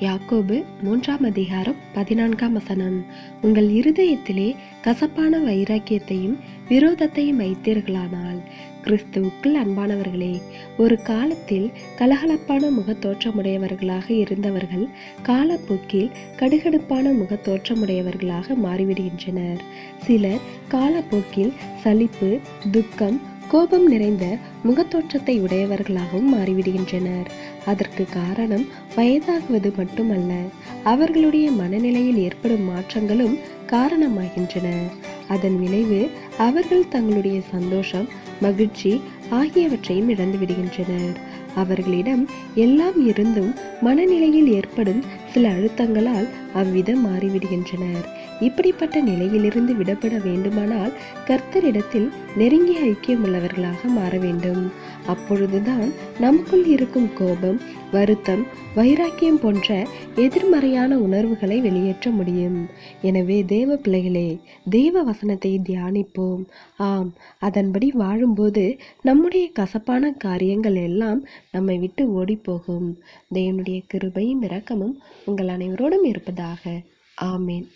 யாக்கோபு மூன்றாம் அதிகாரம் பதினான்காம் வசனம். உங்கள் இருதயத்திலே கசப்பான வைராக்கியத்தையும் விரோதத்தையும் வைத்தீர்களானால் கிறிஸ்துவுக்குள் அன்பானவர்களே ஒரு காலத்தில் கலகலப்பான முகத்தோற்றமுடையவர்களாக இருந்தவர்கள் காலப்போக்கில் கடுகடுப்பான முகத்தோற்றமுடையவர்களாக மாறிவிடுகின்றனர். சிலர் காலப்போக்கில் சலிப்பு துக்கம் கோபம் நிறைந்த முகத்தோற்றத்தை உடையவர்களாகவும் மாறிவிடுகின்றனர். அதற்கு காரணம் வயதாகுவது மட்டுமல்ல அவர்களுடைய மனநிலையில் ஏற்படும் மாற்றங்களும் காரணமாகின்றன. அதன் விளைவு அவர்கள் தங்களுடைய சந்தோஷம் மகிழ்ச்சி ஆகியவற்றையும் இழந்து விடுகின்றனர் அவர்களிடம் எல்லாம் இருந்தும் மனநிலையில் ஏற்படும் சில அழுத்தங்களால் அவ்விதம் மாறிவிடுகின்றனர். இப்படிப்பட்ட நிலையிலிருந்து விடப்பட வேண்டுமானால் கர்த்தரிடத்தில் நெருங்கிய ஐக்கியம் உள்ளவர்களாக மாற வேண்டும். அப்பொழுதுதான் நமக்குள் இருக்கும் கோபம் வருத்தம் வைராக்கியம் போன்ற எதிர்மறையான உணர்வுகளை வெளியேற்ற முடியும். எனவே தேவ பிள்ளைகளே தேவ வசனத்தை தியானிப்போம். ஆம் அதன்படி வாழும்போது நம்முடைய கசப்பான காரியங்கள் எல்லாம் நம்மை விட்டு ஓடிப்போகும். தேவனுடைய கிருபையும் இரக்கமும் உங்கள் அனைவரோடும் இருப்பதாக. ஆமேன்.